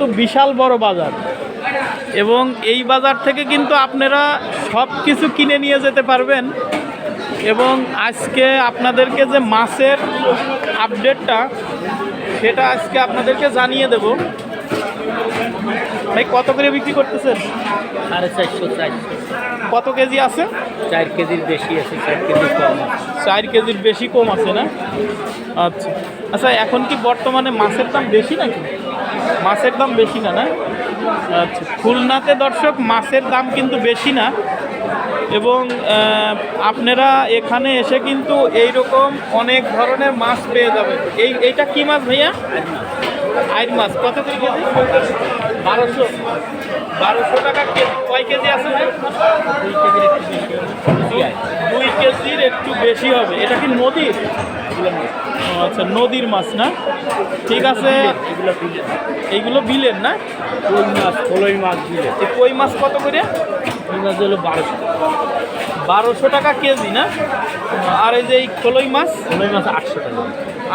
তো বিশাল বড় বাজার। এবং এই বাজার থেকে কিন্তু আপনারা সব কিছু কিনে নিয়ে যেতে পারবেন। এবং আজকে আপনাদেরকে যে মাছের আপডেটটা সেটা আজকে আপনাদেরকে জানিয়ে দেব। ভাই কত করে বিক্রি করতেছেন? সাড়ে চারশো চারশো। কত কেজি আছে? চার কেজির বেশি আছে চার কেজি কম চার কেজির বেশি কম আছে না? আচ্ছা। আচ্ছা এখন কি বর্তমানে মাছের দাম বেশি নাকি? মাছের দাম বেশি না না? আচ্ছা খুলনাতে দর্শক মাছের দাম কিন্তু বেশি না। এবং আপনারা এখানে এসে কিন্তু এই রকম অনেক ধরনের মাছ পেয়ে যাবেন। এই এইটা কি মাছ ভাইয়া? আইর মাছ। কত কেজি? বারোশো। বারোশো টাকা কয় কেজি আছে দুই কেজির একটু বেশি হবে। এটা কি নদীর? ও, আচ্ছা নদীর মাছ না? ঠিক আছে। এইগুলো বিলের না? কই মাছ? কলই মাছ বিলে। এই কই মাছ কত করে? কই মাছ হলো বারোশো। বারোশো টাকা কেজি না? আর এই যে এই কলই মাছ? কলই মাছ আটশো টাকা।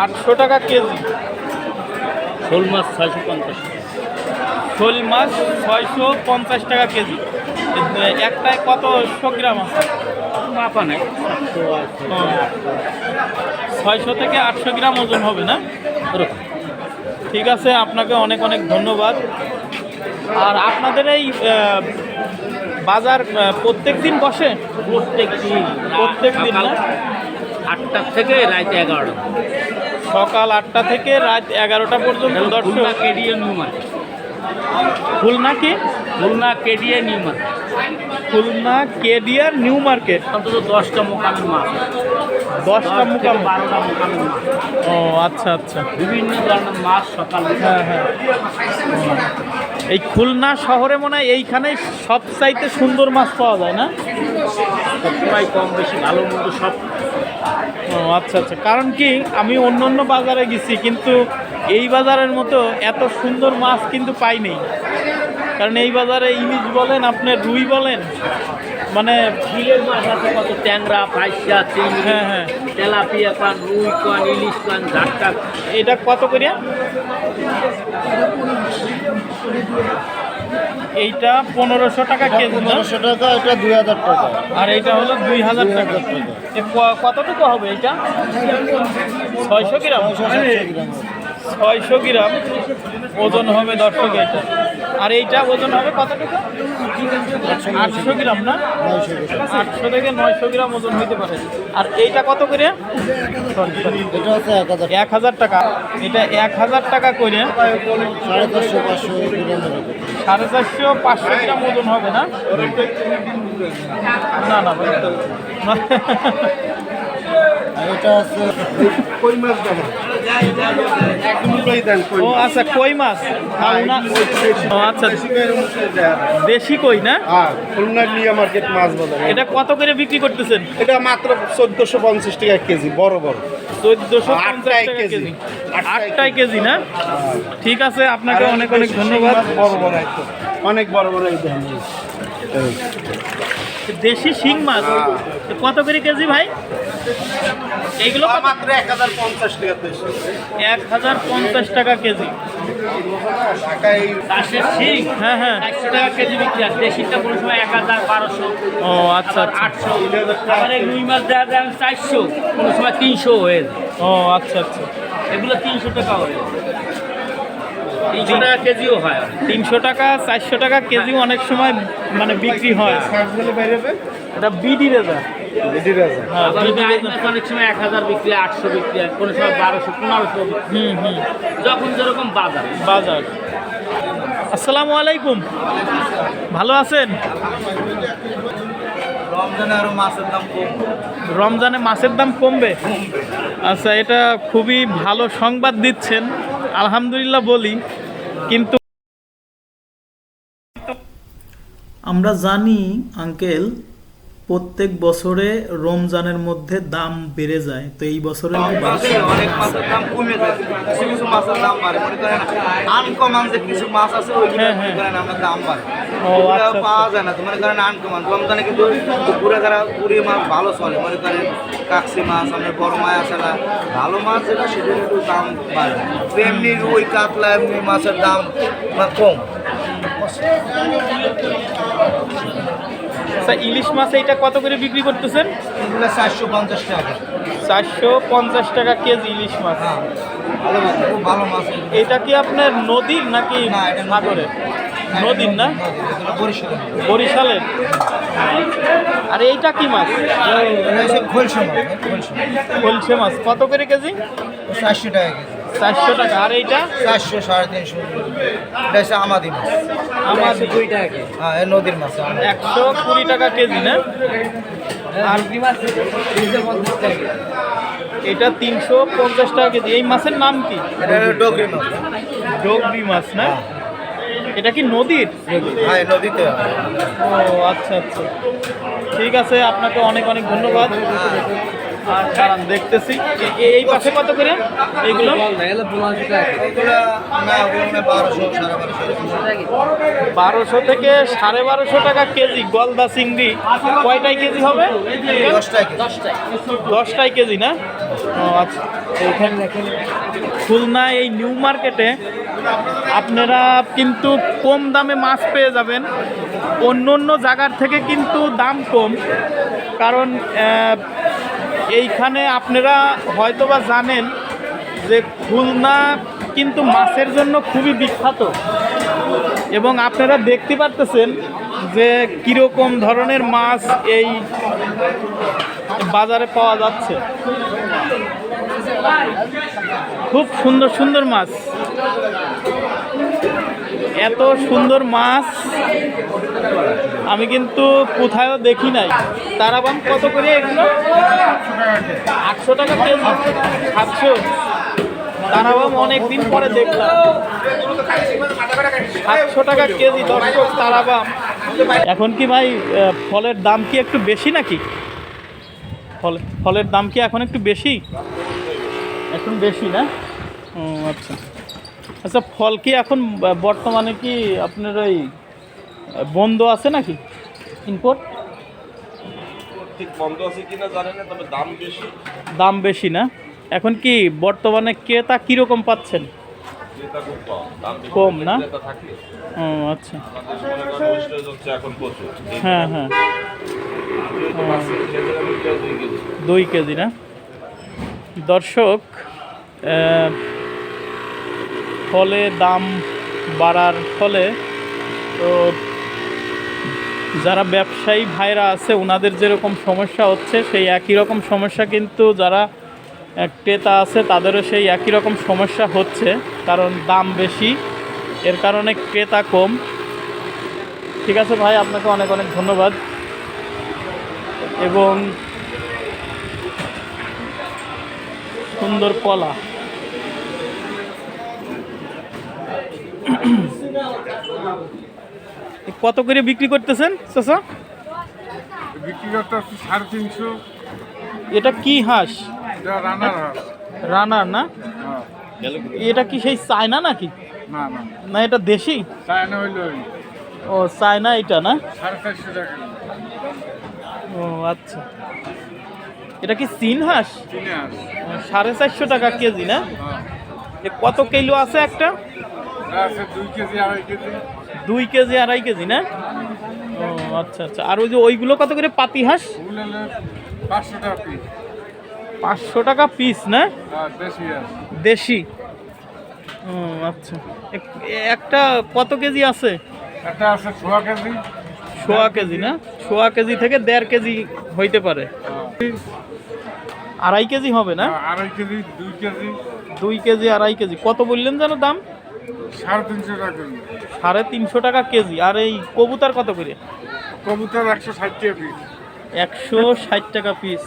আটশো টাকা কেজি। শোল মাছ ছয়শো পঞ্চাশ। শোল মাছ ছয়শো পঞ্চাশ টাকা কেজি। একটায় কতশো গ্রাম আছে? মাপা নেই। ছয়শো থেকে আটশো গ্রাম ওজন হবে না? ওরকম। ঠিক আছে আপনাকে অনেক অনেক ধন্যবাদ। আর আপনাদের এই বাজার প্রত্যেক দিন বসে? প্রত্যেক দিন প্রত্যেক দিন? আটটা থেকে রাত এগারোটা। সকাল আটটা থেকে রাত এগারোটা পর্যন্ত দর্শক। KDA new market. খুলনা কি? Khulna KDA new market. Khulna কেডিয়ার new market. অন্তত দশটা মোকামের মাছ। দশটা মুকাম বারোটা মোকামের মাছ। ও আচ্ছা আচ্ছা। বিভিন্ন ধরনের মাছ সকাল। হ্যাঁ হ্যাঁ। এই খুলনা শহরে মনে হয় এইখানেই সবচাইতে সুন্দর মাছ পাওয়া যায় না? সবসময় কম বেশি ভালো মন্দ সব। ও আচ্ছা আচ্ছা। কারণ কি আমি অন্য অন্য বাজারে গেছি কিন্তু এই বাজারের মতো এত সুন্দর মাছ কিন্তু পাইনি কারণ এই বাজারে ইলিশ বলেন আপনি রুই বলেন মানে বিলের মাছ আছে কত? ট্যাংরা চিংড়ি হ্যাঁ, হ্যাঁ। তেলাপিয়া কান রুই কান ইলিশ কান ঝাটকা এটা কত করিয়া? এইটা পনেরোশো টাকা কেজি পনেরোশো টাকা এটা দুই হাজার টাকা। আর এইটা হলো দুই হাজার টাকা। কতটুকু হবে এটা ছয়শো গ্রাম? ছয়শো গ্রাম। ছয়শো গ্রাম ওজন হবে দর্শক এইটা। আর এইটা ওজন হবে কতটুকু? আটশো গ্রাম না? নয়শো আটশো থেকে নয়শো গ্রাম ওজন হইতে পারে। আর এইটা কত করে? এক হাজার এক হাজার টাকা। এটা এক হাজার টাকা করে সাড়ে চারশো পাঁচশো গ্রাম ওজন হবে না? না না এটা আছে ও আচ্ছা কই মাছ? ও আচ্ছা দেশি কই না? হ্যাঁ খুলনা নিয়া মার্কেট মাছ বাজার। এটা কত করে বিক্রি করতেছেন? এটা মাত্র চোদ্দশো পঞ্চাশ টাকা কেজি বড় বড়। চোদ্দশো টাকা কেজি। আটটায় কেজি। না? ঠিক আছে আপনাকে অনেক অনেক ধন্যবাদ। বড় বড় অনেক বড় বড় এই দেশি শিং মাছ? কত করে কেজি ভাই? এইগুলো? মাত্র এক হাজার পঞ্চাশ টাকা এক হাজার পঞ্চাশ টাকা কেজি। হ্যাঁ হ্যাঁ। চারশো টাকা কেজি বিক্রি আর দেশিটা কোনো সময় এক হাজার বারোশো। ও আচ্ছা আচ্ছা। আটশো। আবার এই রুই মাছ দেওয়া যায় চারশো। কোনো সময় তিনশো হয়ে ও আচ্ছা আচ্ছা। এগুলো তিনশো টাকা হয়ে তিনশো টাকা কেজিও হয়। তিনশো টাকা চারশো টাকা কেজি অনেক সময় মানে বিক্রি হয়। এটা বিডি রেজা এটির আছে হ্যাঁ আবার বিডি গাই রেজা মাছ অনেক সময় এক হাজার বিক্রি হয়, আটশো বিক্রি হয় কোনো সময় বারোশো পনেরোশো হুম হুম। যখন যেরকম বাজার। বাজার। আসসালামু আলাইকুম। ভালো আছেন? রমজানে আরও মাছের দাম কম। রমজানে মাছের দাম কমবে? আচ্ছা এটা খুবই ভালো সংবাদ দিচ্ছেন। আলহামদুলিল্লাহ বলি কিন্তু আমরা জানি আঙ্কেল প্রত্যেক বছরে রমজানের মধ্যে দাম বেড়ে যায় তো এই বছরে অনেক মাছের দাম কমে যায়। কিছু কিছু মাছের দাম বাড়ে মনে করেন আনকমন যে কিছু মাছ আছে ওইগুলো হ্যাঁ, মনে হ্যাঁ। করেন আমরা দাম বাড়ে। ওগুলো আচ্ছা, আচ্ছা। পাওয়া যায় না তো মনে করেন আনকমন। রমজানে কিন্তু পুকুরে যারা পুরি মাছ ভালো চলে মনে করেন কাকসি মাছ আমাদের বড় মাছ আছে না ভালো মাছ যেটা দাম বাড়ে। এমনি রুই কাতলা এমনি মাছের দাম কম। আচ্ছা ইলিশ মাছ এইটা কত করে বিক্রি করতেছেন? এগুলো চারশো পঞ্চাশ টাকা। চারশো পঞ্চাশ টাকা কেজি ইলিশ মাছ। হ্যাঁ ভালো মাছ। এটা কি আপনার নদীর নাকি। সাগরের? নদীর না? বরিশালের। আর এইটা কি মাছ? হচ্ছে মাছ। খোলসা মাছ। কত করে কেজি? চারশো টাকা কেজি। চারশো টাকা। আর এইটা? চারশো সাড়ে তিনশো। এটা হচ্ছে আমাদি মাছ। আমার দুই টাকা হ্যাঁ নদীর মাছ একশো কুড়ি টাকা কেজি না? আর মাছ এটা তিনশো পঞ্চাশ টাকা কেজি। এই মাছের নাম কি? ডগরি মাছ। ডগরি মাছ না? এটা কি নদীর? হ্যাঁ নদীতে ও আচ্ছা আচ্ছা। ঠিক আছে আপনাকে অনেক অনেক ধন্যবাদ। দাঁড়ান, দেখতেছি। এই পাশে কত করে? এইগুলো? বারোশো থেকে সাড়ে বারোশো টাকা কেজি, গলদা চিংড়ি। কয়টাই কেজি হবে? দশ টাকা কেজি না? আচ্ছা। খুলনা এই নিউ মার্কেটে আপনারা কিন্তু কম দামে মাছ পেয়ে যাবেন। অন্য অন্য জায়গার থেকে কিন্তু দাম কম। কারণ এইখানে আপনারা হয়তোবা জানেন যে খুলনা কিন্তু মাছের জন্য খুবই বিখ্যাত। এবং আপনারা দেখতে পারতেছেন যে কীরকম ধরনের মাছ এই বাজারে পাওয়া যাচ্ছে। খুব সুন্দর সুন্দর মাছ। এত সুন্দর মাছ আমি কিন্তু কোথায়ও দেখি নাই। তারাবাম কত করে এগুলো? আটশো টাকা কেজি। সাতশো। তারাবাম অনেকদিন পরে দেখলাম। সাতশো টাকা কেজি দর্শক তারাবাম। এখন কি ভাই ফলের দাম কি একটু বেশি নাকি? ফল ফলের দাম কি এখন একটু বেশি? এখন বেশি না? ও আচ্ছা। আচ্ছা ফল কি এখন বর্তমানে কি আপনার ওই বন্ধ আছে নাকি? ইম্পোর্ট? ঠিক বন্ধ আছে কিনা জানি না তবে দাম বেশি। দাম বেশি না? এখন কি বর্তমানে ক্রেতা কীরকম পাচ্ছেন? কম না? ও আচ্ছা। হ্যাঁ হ্যাঁ। দুই কেজি। না? দর্শক ফলে দাম বাড়ার ফলে তো যারা ব্যবসায়ী ভাইরা আছে ওনাদের যেরকম সমস্যা হচ্ছে, সেই একই রকম সমস্যা কিন্তু যারা ক্রেতা আছে, তাদেরও সেই একই রকম সমস্যা হচ্ছে, কারণ দাম বেশি, এর কারণে ক্রেতা কম। ঠিক আছে ভাই, আপনাকে অনেক অনেক ধন্যবাদ। এবং সুন্দর কলা। কত করে বিক্রি করতেছেন চাচা? বিক্রি করতে সাড়ে তিনশো। এটা কি হাঁস? এটা রানার রানার না? হ্যাঁ। এটা কি সেই চায়না নাকি? না না। না এটা দেশি? চায়না হইল ও চায়না এটা না? ও আচ্ছা। এটা কি চীন হাঁস? সাড়ে চারশো টাকা কেজি না? হ্যাঁ। কত কিলো আছে একটা? দুই কেজি আড়াই কেজি। দুই কেজি আড়াই কেজি না? ও আচ্ছা আচ্ছা। আর ওই যে ওইগুলো কত করে পাতি হাঁস? পাঁচশো টাকা পিস পাঁচশো টাকা পিস না? দেশি। ও আচ্ছা। এক- একটা কত কেজি আছে? একটা আছে ছোয়া কেজি সোয়া কেজি না? সোয়া কেজি থেকে দেড় কেজি হইতে পারে। আড়াই কেজি হবে না? আড়াই কেজি দুই কেজি। দুই কেজি আড়াই কেজি। কত বললেন যেন দাম? সাড়ে তিনশো টাকা কেজি। সাড়ে তিনশো টাকা কেজি। আর এই কবুতর কত করে? কবুতর একশো ষাট টাকা পিস একশো ষাট টাকা পিস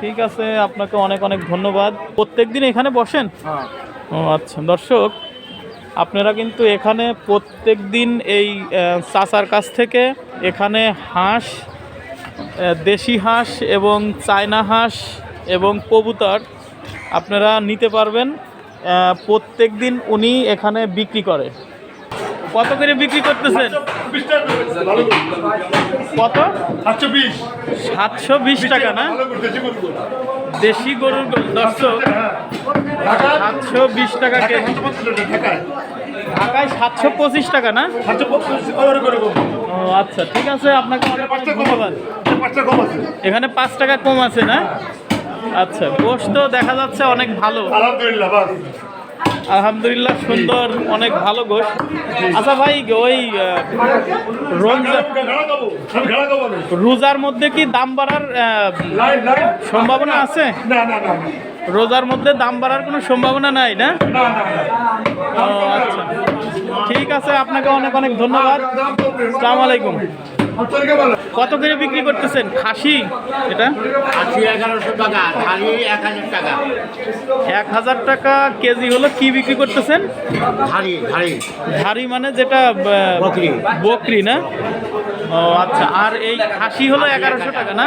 ঠিক আছে আপনাকে অনেক অনেক ধন্যবাদ। প্রত্যেক দিন এখানে বসেন? হ্যাঁ। ও আচ্ছা। দর্শক আপনারা কিন্তু এখানে প্রত্যেক দিন এই চাচার কাছ থেকে এখানে হাঁস দেশি হাঁস এবং চায়না হাঁস এবং কবুতর আপনারা নিতে পারবেন। প্রত্যেক দিন উনি এখানে বিক্রি করে। কত করে বিক্রি করতেছেন? কত? সাতশো বিশ সাতশো বিশ টাকা না? দেশি গরুর দর্শক সাতশো বিশ টাকা কেজি। ঢাকায় সাতশো পঁচিশ টাকা না? ও আচ্ছা ঠিক আছে আপনাকে অনেক ধন্যবাদ। এখানে পাঁচ টাকা কম আছে না? আচ্ছা গোশ তো দেখা যাচ্ছে অনেক ভালো। আলহামদুলিল্লাহ বাস। আলহামদুলিল্লাহ সুন্দর অনেক ভালো গোশ। আচ্ছা ভাই ওই রোজার মধ্যে কি দাম বাড়ার সম্ভাবনা আছে? রোজার মধ্যে দাম বাড়ার কোনো সম্ভাবনা নাই না? আচ্ছা। ঠিক আছে আপনাকে অনেক অনেক ধন্যবাদ। আসসালামু আলাইকুম। কত করে বিক্রি করতেছেন? খাসি? এটা? আশি এগারোশো টাকা ধারি এক হাজার টাকা। এক হাজার টাকা কেজি হলো কি বিক্রি করতেছেন? ধারি মানে যেটা বকরি। বকরি না? ও আচ্ছা। আর এই খাসি হলো এগারোশো টাকা না?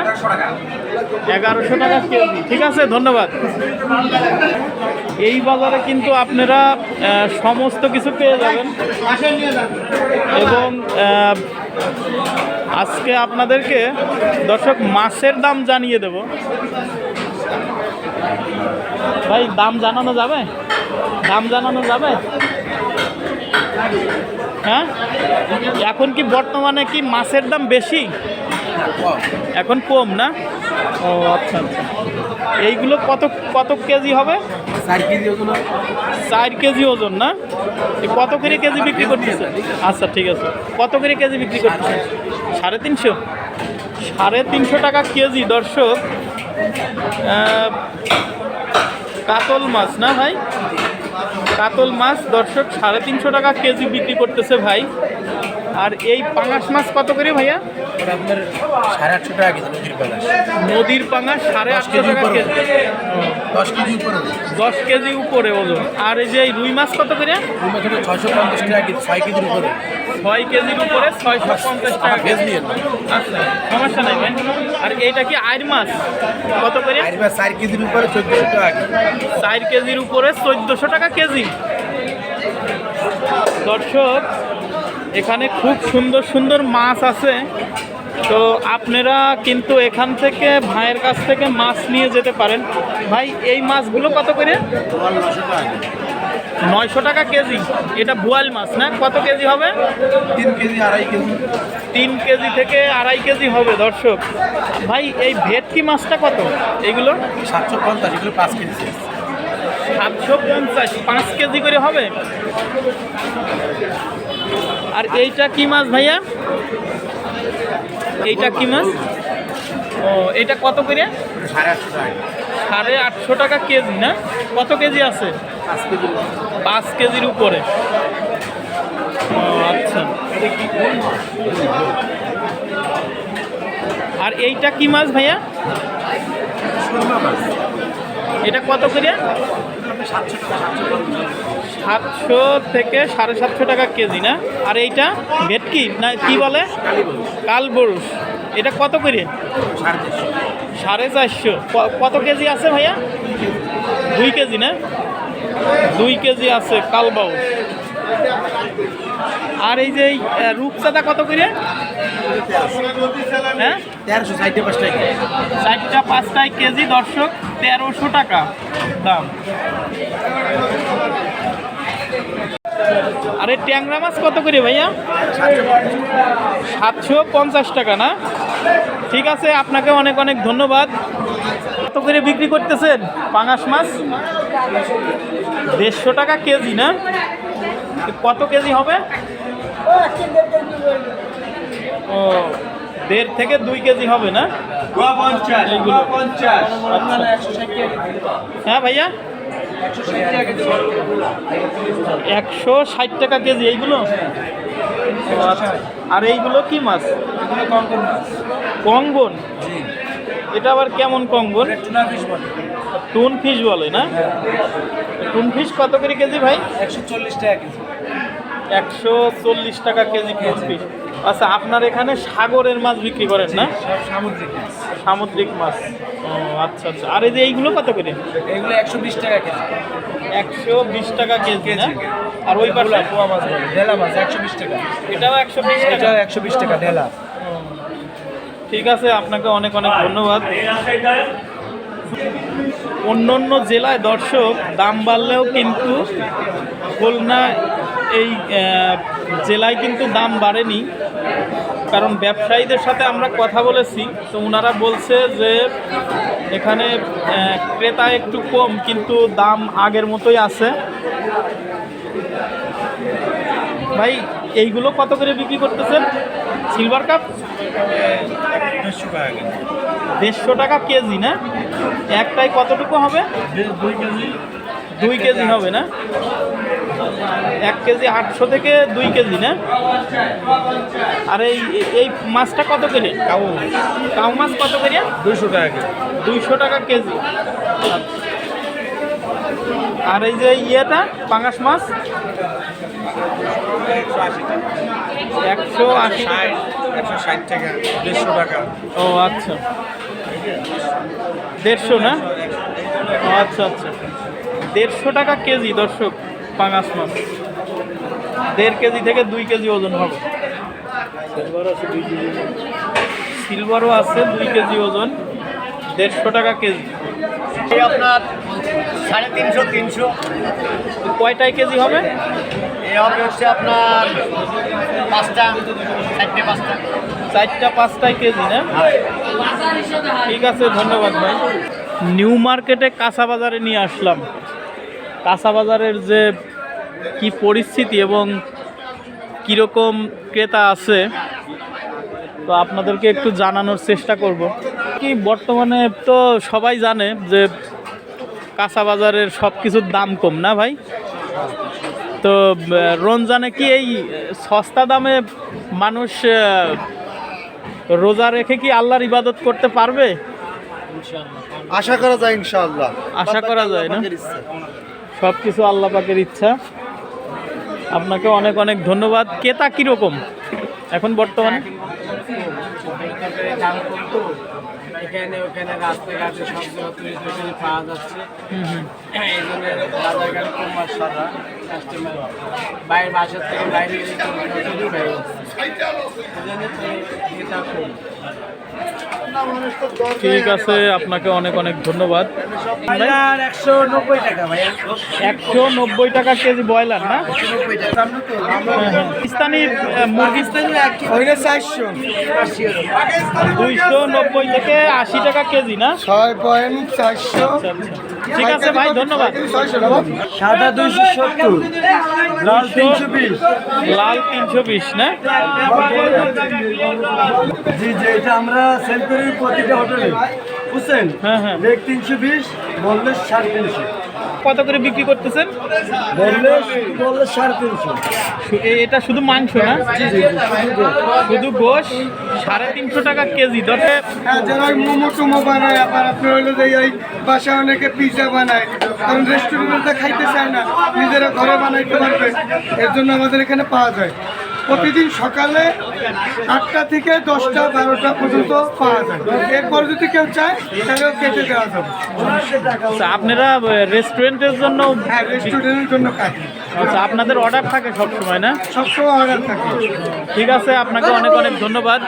এগারোশো টাকা কেজি। ঠিক আছে ধন্যবাদ। এই বাজারে কিন্তু আপনারা সমস্ত কিছু পেয়ে যাবেন। এবং আজকে আপনাদেরকে দর্শক মাছের দাম জানিয়ে দেব। ভাই দাম জানানো যাবে? দাম জানানো যাবে? হ্যাঁ? এখন কি বর্তমানে কি মাছের দাম বেশি? এখন কম না? ও আচ্ছা আচ্ছা। এইগুলো কত কত কেজি হবে? চার কেজি ওগুলো চার কেজি ওজন না? কত করে কেজি বিক্রি করতেছে? আচ্ছা ঠিক আছে। কত করে কেজি বিক্রি করতেছে? সাড়ে তিনশো। সাড়ে তিনশো টাকা কেজি, দর্শক। কাতল মাছ না ভাই? কাতল মাছ, দর্শক, সাড়ে তিনশো টাকা কেজি বিক্রি করতেছে ভাই। আর এই পাঙাশ মাছ কত করে ভাইয়া? আপনার সাড়ে আটশো টাকা কেজি নদীর পালাস নদীর পাঙাশ সাড়ে আটশো কেজি টাকা। কেজি। দশ কেজি উপরে। দশ কেজি উপরে ওজন। আর এই যে এই রুই মাছ কত করে? রুম এখানে ছয়শো পঞ্চাশ টাকা কেজি ছয় কেজির উপরে। ছয় কেজির উপরে ছয়শো পঞ্চাশ টাকা ভেজ নিয়ে আচ্ছা সমস্যা নাই ভাই। আর এইটা কি আইর মাছ? কত করে? আর এবার চার কেজির উপরে চোদ্দশো টাকা কেজি। চার কেজির উপরে চোদ্দোশো টাকা কেজি। দর্শক এখানে খুব সুন্দর সুন্দর মাছ আছে। তো আপনারা কিন্তু এখান থেকে ভাইয়ের কাছ থেকে মাছ নিয়ে যেতে পারেন। ভাই এই মাছগুলো কত করে। নয়শো টাকা কেজি। এটা বোয়াল মাছ না? কত কেজি হবে? তিন কেজি আড়াই কেজি। তিন কেজি থেকে আড়াই কেজি হবে দর্শক। ভাই এই ভেটকি মাছটা কত? এগুলো? সাতশো পঞ্চাশ এগুলো পাঁচ কেজি। সাতশো পঞ্চাশ পাঁচ কেজি করে হবে? আর এইটা কি মাছ ভাইয়া? এইটা কি মাছ? ও এটা কত করে? সাড়ে আটশো টাকা কেজি। না? কত কেজি আছে? পাঁচ কেজির উপরে। ও আচ্ছা। আর এইটা কি মাছ ভাইয়া? এটা কত করে? সাতশো থেকে সাড়ে সাতশো টাকা কেজি না? আর এইটা ভেটকি না কি বলে? কালবরুষ এটা কত করে? সাড়ে চারশো। কত কেজি আছে ভাইয়া? দুই কেজি না? দুই কেজি আছে কালবাউস আর এই যে রূপচাঁদা কত করে? হ্যাঁ? তেরোশো ষাটে পাঁচ চারটা পাঁচটায় কেজি দর্শক তেরোশো টাকা দাম। আরে ট্যাংরা মাছ কত করে ভাইয়া? সাতশো পঞ্চাশ টাকা না? ঠিক আছে আপনাকে অনেক অনেক ধন্যবাদ। কত করে বিক্রি করতেছেন পাঙাশ মাছ? দেড়শো টাকা কেজি না? কত কেজি হবে? ও দেড় থেকে দুই কেজি হবে না? আচ্ছা। হ্যাঁ ভাইয়া? একশো ষাট টাকা কেজি এইগুলো। আর এইগুলো কি মাছ? কঙ্গন? এটা আবার কেমন কঙ্গন? টুন ফিশ বলে। না? টুন ফিশ কত করে কেজি ভাই? একশো চল্লিশ টাকা কেজি। একশো চল্লিশ টাকা কেজি টুন আচ্ছা আপনার এখানে সাগরের মাছ বিক্রি করেন না? সামুদ্রিক মাছ। সামুদ্রিক মাছ। ও আচ্ছা আচ্ছা। আর এই যে এইগুলো কত করে? এগুলো একশো বিশ টাকা কেজি। একশো বিশ টাকা কেজি না? আর ওই পাশে? পোয়া মাছ ঢেলা মাছ একশো বিশ টাকা। এটাও একশো বিশ টাকা? এটাও একশো বিশ টাকা ঢেলা ঠিক আছে আপনাকে অনেক অনেক ধন্যবাদ। অন্য অন্য জেলায় দর্শক দাম বাড়লেও কিন্তু খুলনা এই জেলায় কিন্তু দাম বাড়েনি। কারণ ব্যবসায়ীদের সাথে আমরা কথা বলেছি তো ওনারা বলছে যে এখানে ক্রেতা একটু কম কিন্তু দাম আগের মতোই আছে। ভাই এইগুলো কত করে বিক্রি করতেছেন? সিলভার কাপ দেড়শো টাকা কেজি না? একটাই কতটুকু হবে? দুই কেজি। দুই কেজি হবে না? এক কেজি আটশো থেকে দুই কেজি না? আর এই এই মাছটা কত করে? কাউ কাউ মাছ কত করে? দুশো টাকা কেজি। দুইশো টাকা কেজি। আর এই যে ইয়েটা পাঙাশ মাছ? একশো আশি একশো ষাট টাকা দেড়শো টাকা। ও আচ্ছা। দেড়শো না? আচ্ছা আচ্ছা। দেড়শো টাকা কেজি দর্শক। পাঙাশ মাছ। দেড় কেজি থেকে দুই কেজি ওজন হবে। সিলভারও আছে দুই কেজি। ওজন দেড়শো টাকা কেজি। আপনার সাড়ে তিনশো তিনশো। কয়টায় কেজি হবে? এই হবে হচ্ছে আপনার পাঁচটা চারটে পাঁচটা। চারটা পাঁচটায় কেজি না? ঠিক আছে ধন্যবাদ ভাই। নিউ মার্কেটে কাঁচা বাজারে নিয়ে আসলাম। কাঁচা বাজারের যে কি পরিস্থিতি এবং কীরকম ক্রেতা আছে তো আপনাদেরকে একটু জানানোর চেষ্টা করব। কি বর্তমানে তো সবাই জানে যে কাঁচা বাজারের সব কিছুর দাম কম না ভাই? তো রমজানে কি এই সস্তা দামে মানুষ রোজা রেখে কি আল্লাহর ইবাদত করতে পারবে? আশা করা যায় ইনশাআল্লাহ। আশা করা যায় না? সব কিছু আল্লাহ পাকের ইচ্ছা। আপনাকে অনেক অনেক ধন্যবাদ। কেতা কীরকম? এখন বর্তমানে? এখানে ওখানে রাস্তাঘাটে সব জায়গায় পাওয়া যাচ্ছে। হুম হুম। এই জন্য বাজার কম সারা কাস্টমার বাইরে বাসার থেকে বাইরে গেলে তো প্রচুর বাইরে এই জন্য তো এটা কম। ঠিক আছে আপনাকে অনেক অনেক ধন্যবাদ। একশো নব্বই টাকা ভাইয়া। একশো নব্বই টাকা কেজি ব্রয়লার না। পাকিস্তানি মুরগি চারশো। দুইশো নব্বই থেকে আশি টাকা কেজি না? ছয় পয়েন্ট চারশো। আচ্ছা, আচ্ছা। ঠিক আছে ভাই ধন্যবাদ। সাদা দুইশো সত্তর লাল তিনশো বিশ। লাল তিনশো বিশ না? জি জি এটা আমরা সেল করি প্রতিটা হোটেলে বুঝছেন? হ্যাঁ হ্যাঁ। লেগ তিনশো বিশ বললে সাড়ে তিনশো। কত করে বিক্রি করতেছেন? বললে সাড়ে তিনশো। এটা শুধু মাংস না? শুধু গোশ। সাড়ে তিনশো টাকা কেজি। ধরে হ্যাঁ যারা মোমো টোমো বানায় আবার আপনার হলো যে বাসা অনেকে পিৎজা বানায় কারণ রেস্টুরেন্টে খাইতে চায় না নিজেরা ঘরে বানাইতে পারবে এর জন্য আমাদের এখানে পাওয়া যায়। প্রতিদিন সকালে আটটা থেকে দশটা বারোটা পর্যন্ত পাওয়া যায়। এরপর যদি কেউ চায় তাহলেও কেটে দেওয়া যাবে। আচ্ছা, আপনারা রেস্টুরেন্টের জন্য হ্যাঁ রেস্টুরেন্টের জন্য কাজ। আচ্ছা আপনাদের অর্ডার থাকে সব সময় না? সবসময় অর্ডার থাকে। ঠিক আছে আপনাকে অনেক অনেক ধন্যবাদ।